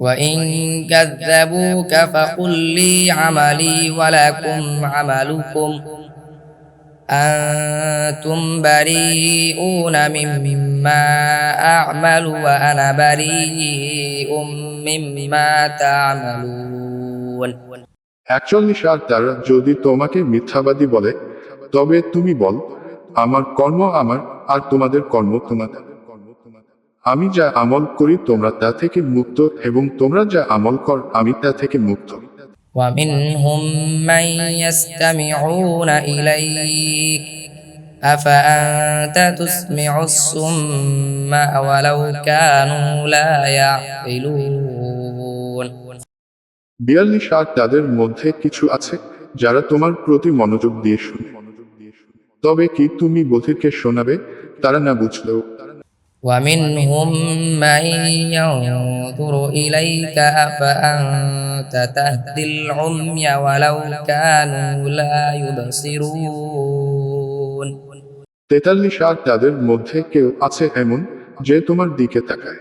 وإن كذبوك فقل لي عملي ولكم عملكم أنتم بريئون مما أعمل وأنا بريء مما تعملون একচল্লিশ আর তারা যদি তোমাকে মিথ্যাবাদী বলে তবে তুমি বল আমার কর্ম আমার আর তোমাদের কর্ম তোমাদের আমি যা আমল করি তোমরা তা থেকে মুক্ত এবং তোমরা যা আমল কর আমি তা থেকে মুক্ত ومنهم من يستمعون إليك أفأنت تسمع الصم ولو كانوا لا يعقلون বিয়াল্লিশ আর তাদের মধ্যে কিছু আছে যারা তোমার প্রতি মনোযোগ দিয়ে শুনে তবে কি তুমি বধিরকে শোনাবে তারা না বুঝলেও ومنهم من ينظر إليك أفأنت تهدي العمي ولو كانوا لا يبصرون তেতাল্লিশ আর তাদের মধ্যে কেউ আছে এমন যে তোমার দিকে তাকায়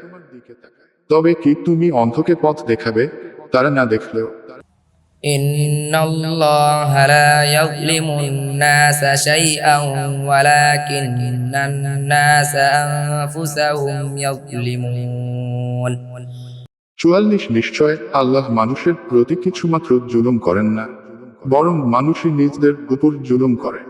তবে কি তুমি অন্ধকে পথ দেখাবে তারা না দেখলেও إن الله لا يظلم الناس شيئا ولكن الناس أنفسهم يظلمون চুয়াল্লিশ নিশ্চয় আল্লাহ মানুষের প্রতি কিছুমাত্র জুলুম করেন না বরং মানুষই নিজদের উপর জুলুম করে